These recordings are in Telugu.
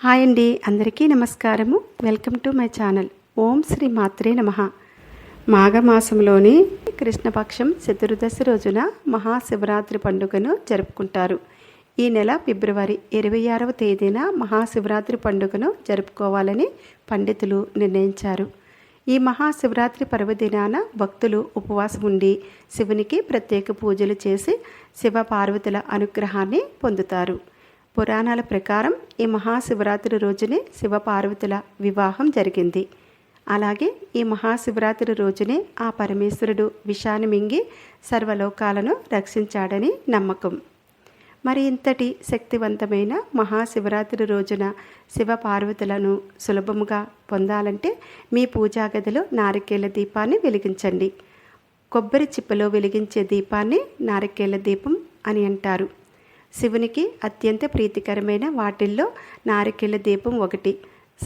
హాయ్ అండి. అందరికీ నమస్కారము. Welcome to my channel. ఓం శ్రీ మాత్రే నమ. మాఘమాసంలోని కృష్ణపక్షం చతుర్దశి రోజున మహాశివరాత్రి పండుగను జరుపుకుంటారు. ఈ నెల ఫిబ్రవరి ఇరవై ఆరవ తేదీన మహాశివరాత్రి పండుగను జరుపుకోవాలని పండితులు నిర్ణయించారు. ఈ మహాశివరాత్రి పర్వదినాన భక్తులు ఉపవాసం ఉండి శివునికి ప్రత్యేక పూజలు చేసి శివ పార్వతుల అనుగ్రహాన్ని పొందుతారు. పురాణాల ప్రకారం ఈ మహాశివరాత్రి రోజునే శివపార్వతుల వివాహం జరిగింది. అలాగే ఈ మహాశివరాత్రి రోజునే ఆ పరమేశ్వరుడు విషాన్ని మింగి సర్వలోకాలను రక్షించాడని నమ్మకం. మరి ఇంతటి శక్తివంతమైన మహాశివరాత్రి రోజున శివ పార్వతులను సులభముగా పొందాలంటే మీ పూజా గదిలో నారికేళ్ళ దీపాన్ని వెలిగించండి. కొబ్బరి చిప్పలో వెలిగించే దీపాన్ని నారికేళ్ళ దీపం అని అంటారు. శివునికి అత్యంత ప్రీతికరమైన వాటిల్లో నారికెళ్ళ దీపం ఒకటి.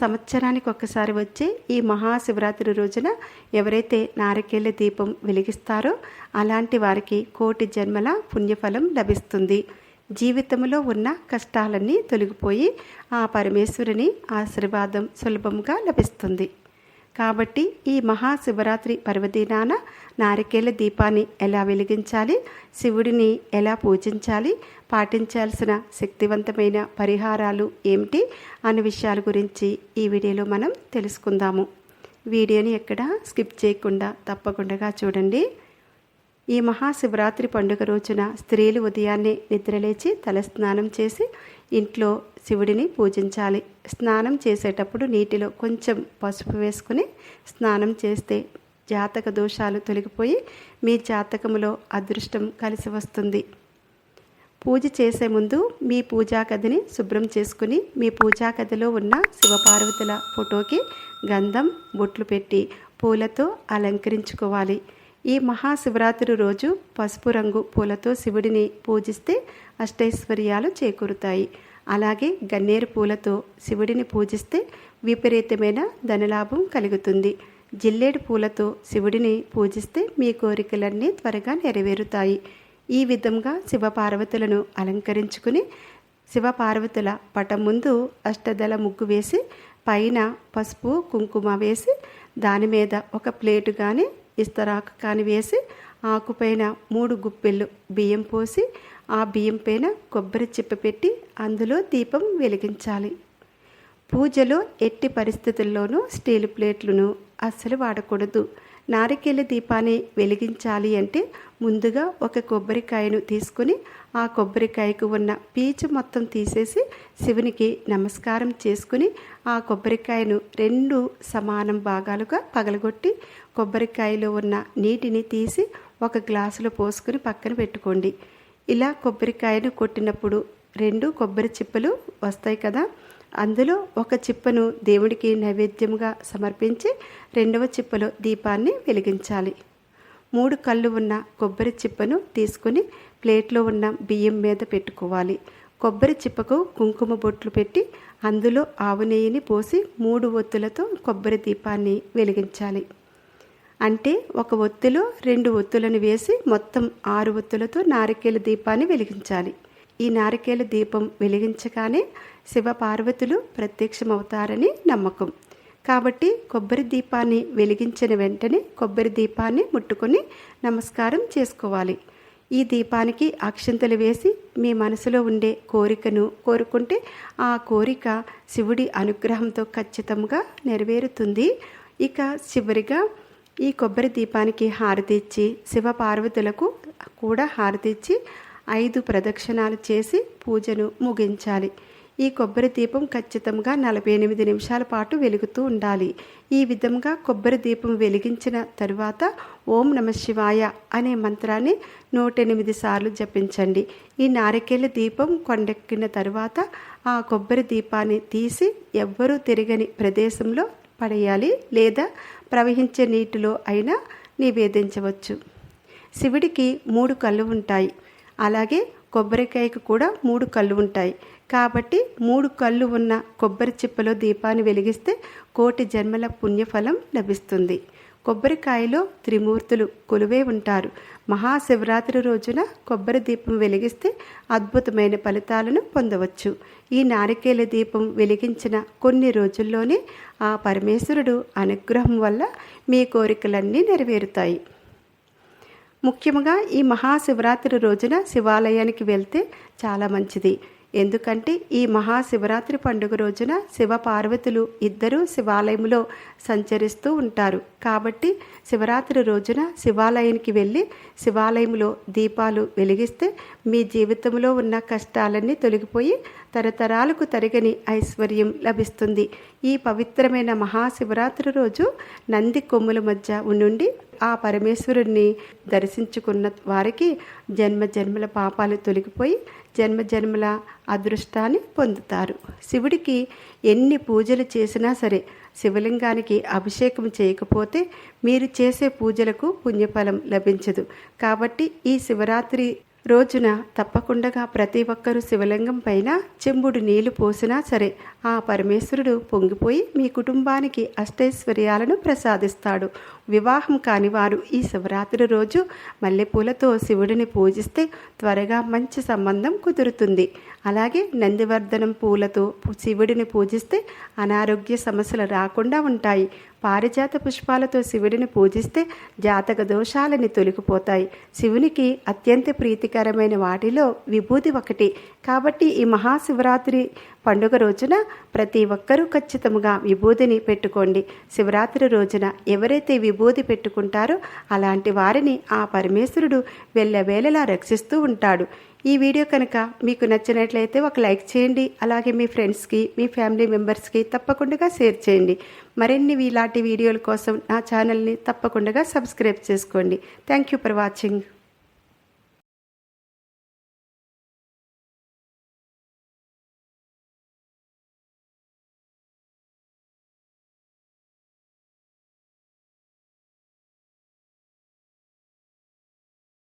సంవత్సరానికి ఒక్కసారి వచ్చే ఈ మహాశివరాత్రి రోజున ఎవరైతే నారికేళ్ళ దీపం వెలిగిస్తారో అలాంటి వారికి కోటి జన్మల పుణ్యఫలం లభిస్తుంది. జీవితంలో ఉన్న కష్టాలన్నీ తొలగిపోయి ఆ పరమేశ్వరుని ఆశీర్వాదం సులభంగా లభిస్తుంది. కాబట్టి ఈ మహాశివరాత్రి పర్వదినాన నారికేళ్ళ దీపాన్ని ఎలా వెలిగించాలి శివుడిని ఎలా పూజించాలి పాటించాల్సిన శక్తివంతమైన పరిహారాలు ఏమిటి అనే విషయాల గురించి ఈ వీడియోలో మనం తెలుసుకుందాము. వీడియోని ఎక్కడ స్కిప్ చేయకుండా తప్పకుండా చూడండి. ఈ మహాశివరాత్రి పండుగ రోజున స్త్రీలు ఉదయాన్నే నిద్రలేచి తలస్నానం చేసి ఇంట్లో శివుడిని పూజించాలి. స్నానం చేసేటప్పుడు నీటిలో కొంచెం పసుపు వేసుకుని స్నానం చేస్తే జాతక దోషాలు తొలగిపోయి మీ జాతకములో అదృష్టం కలిసి వస్తుంది. పూజ చేసే ముందు మీ పూజా గదిని శుభ్రం చేసుకుని మీ పూజా గదిలో ఉన్న శివపార్వతుల ఫోటోకి గంధం బొట్లు పెట్టి పూలతో అలంకరించుకోవాలి. ఈ మహాశివరాత్రి రోజు పసుపు రంగు పూలతో శివుడిని పూజిస్తే అష్టైశ్వర్యాలు చేకూరుతాయి. అలాగే గన్నేరు పూలతో శివుడిని పూజిస్తే విపరీతమైన ధనలాభం కలుగుతుంది. జిల్లేడు పూలతో శివుడిని పూజిస్తే మీ కోరికలన్నీ త్వరగా నెరవేరుతాయి. ఈ విధంగా శివపార్వతులను అలంకరించుకుని శివపార్వతుల పటం ముందు అష్టదళ ముగ్గు వేసి పైన పసుపు కుంకుమ వేసి దాని మీద ఒక ప్లేటు కానీ ఇస్తరాకు కాని వేసి ఆకుపైన మూడు గుప్పెళ్ళు బియ్యం పోసి ఆ బియ్యం పైన కొబ్బరి చిప్ప పెట్టి అందులో దీపం వెలిగించాలి. పూజలో ఎట్టి పరిస్థితుల్లోనూ స్టీల్ ప్లేట్లను అస్సలు వాడకూడదు. నారికేళ్ళ దీపాన్ని వెలిగించాలి అంటే ముందుగా ఒక కొబ్బరికాయను తీసుకుని ఆ కొబ్బరికాయకు ఉన్న పీచు మొత్తం తీసేసి శివునికి నమస్కారం చేసుకుని ఆ కొబ్బరికాయను రెండు సమానం భాగాలుగా పగలగొట్టి కొబ్బరికాయలో ఉన్న నీటిని తీసి ఒక గ్లాసులో పోసుకుని పక్కన పెట్టుకోండి. ఇలా కొబ్బరికాయను కొట్టినప్పుడు రెండు కొబ్బరి చిప్పలు వస్తాయి కదా? అందులో ఒక చిప్పను దేవుడికి నైవేద్యంగా సమర్పించి రెండవ చిప్పలో దీపాన్ని వెలిగించాలి. మూడు కళ్ళు ఉన్న కొబ్బరి చిప్పను తీసుకుని ప్లేట్లో ఉన్న బియ్యం మీద పెట్టుకోవాలి. కొబ్బరి చిప్పకు కుంకుమ బొట్లు పెట్టి అందులో ఆవు నెయ్యిని పోసి మూడు ఒత్తులతో కొబ్బరి దీపాన్ని వెలిగించాలి. అంటే ఒక ఒత్తిలో రెండు ఒత్తులను వేసి మొత్తం ఆరు ఒత్తులతో నారికేల దీపాన్ని వెలిగించాలి. ఈ నారికేల దీపం వెలిగించగానే శివ పార్వతులు ప్రత్యక్షమవుతారని నమ్మకం. కాబట్టి కొబ్బరి దీపాన్ని వెలిగించిన వెంటనే కొబ్బరి దీపాన్ని ముట్టుకొని నమస్కారం చేసుకోవాలి. ఈ దీపానికి అక్షంతలు వేసి మీ మనసులో ఉండే కోరికను కోరుకుంటే ఆ కోరిక శివుడి అనుగ్రహంతో ఖచ్చితంగా నెరవేరుతుంది. ఇక చివరిగా ఈ కొబ్బరి దీపానికి హారతి ఇచ్చి శివపార్వతులకు కూడా హారతి ఇచ్చి ఐదు ప్రదక్షిణాలు చేసి పూజను ముగించాలి. ఈ కొబ్బరి దీపం ఖచ్చితంగా నలభై ఎనిమిది నిమిషాల పాటు వెలుగుతూ ఉండాలి. ఈ విధంగా కొబ్బరి దీపం వెలిగించిన తరువాత ఓం నమ శివాయ అనే మంత్రాన్ని నూట ఎనిమిది సార్లు జపించండి. ఈ నారికేళ్ళ దీపం కొండెక్కిన తరువాత ఆ కొబ్బరి దీపాన్ని తీసి ఎవ్వరూ తిరగని ప్రదేశంలో పడేయాలి లేదా ప్రవహించే నీటిలో అయినా నివేదించవచ్చు. శివుడికి మూడు కళ్ళు ఉంటాయి. అలాగే కొబ్బరికాయకు కూడా మూడు కళ్ళు ఉంటాయి. కాబట్టి మూడు కళ్ళు ఉన్న కొబ్బరి చిప్పలో దీపాన్ని వెలిగిస్తే కోటి జన్మల పుణ్యఫలం లభిస్తుంది. కొబ్బరికాయలో త్రిమూర్తులు కొలువే ఉంటారు. మహాశివరాత్రి రోజున కొబ్బరి దీపం వెలిగిస్తే అద్భుతమైన ఫలితాలను పొందవచ్చు. ఈ నారికేల దీపం వెలిగించిన కొన్ని రోజుల్లోనే ఆ పరమేశ్వరుడు అనుగ్రహం వల్ల మీ కోరికలన్నీ నెరవేరుతాయి. ముఖ్యంగా ఈ మహాశివరాత్రి రోజున శివాలయానికి వెళ్తే చాలా మంచిది. ఎందుకంటే ఈ మహాశివరాత్రి పండుగ రోజున శివ పార్వతులు ఇద్దరూ శివాలయంలో సంచరిస్తూ ఉంటారు. కాబట్టి శివరాత్రి రోజున శివాలయానికి వెళ్ళి శివాలయంలో దీపాలు వెలిగిస్తే మీ జీవితంలో ఉన్న కష్టాలన్నీ తొలగిపోయి తరతరాలకు తరగని ఐశ్వర్యం లభిస్తుంది. ఈ పవిత్రమైన మహాశివరాత్రి రోజు నంది కొమ్ముల మధ్య ఉండి ఆ పరమేశ్వరుణ్ణి దర్శించుకున్న వారికి జన్మ జన్మల పాపాలు తొలగిపోయి జన్మ జన్మల అదృష్టాన్ని పొందుతారు. శివుడికి ఎన్ని పూజలు చేసినా సరే శివలింగానికి అభిషేకం చేయకపోతే మీరు చేసే పూజలకు పుణ్యఫలం లభించదు. కాబట్టి ఈ శివరాత్రి రోజున తప్పకుండా ప్రతి ఒక్కరూ శివలింగం పైన చెంబుడు నీళ్ళు పోసినా సరే ఆ పరమేశ్వరుడు పొంగిపోయి మీ కుటుంబానికి అష్టైశ్వర్యాలను ప్రసాదిస్తాడు. వివాహం కాని వారు ఈ శివరాత్రి రోజు మల్లెపూలతో శివుడిని పూజిస్తే త్వరగా మంచి సంబంధం కుదురుతుంది. అలాగే నందివర్ధనం పూలతో శివుడిని పూజిస్తే అనారోగ్య సమస్యలు రాకుండా ఉంటాయి. పారిజాత పుష్పాలతో శివుడిని పూజిస్తే జాతక దోషాలని తొలగిపోతాయి. శివునికి అత్యంత ప్రీతికరమైన వాటిలో విభూతి ఒకటి. కాబట్టి ఈ మహాశివరాత్రి పండుగ రోజున ప్రతి ఒక్కరూ ఖచ్చితంగా విభూతిని పెట్టుకోండి. శివరాత్రి రోజున ఎవరైతే విభూతి పెట్టుకుంటారో అలాంటి వారిని ఆ పరమేశ్వరుడు వెళ్ళవేళలా రక్షిస్తూ ఉంటాడు. ఈ వీడియో కనుక మీకు నచ్చినట్లయితే ఒక లైక్ చేయండి. అలాగే మీ ఫ్రెండ్స్కి మీ ఫ్యామిలీ మెంబర్స్కి తప్పకుండా షేర్ చేయండి. మరిన్ని ఇలాంటి వీడియోల కోసం నా ఛానల్ని తప్పకుండా సబ్స్క్రైబ్ చేసుకోండి. Thank you for watching.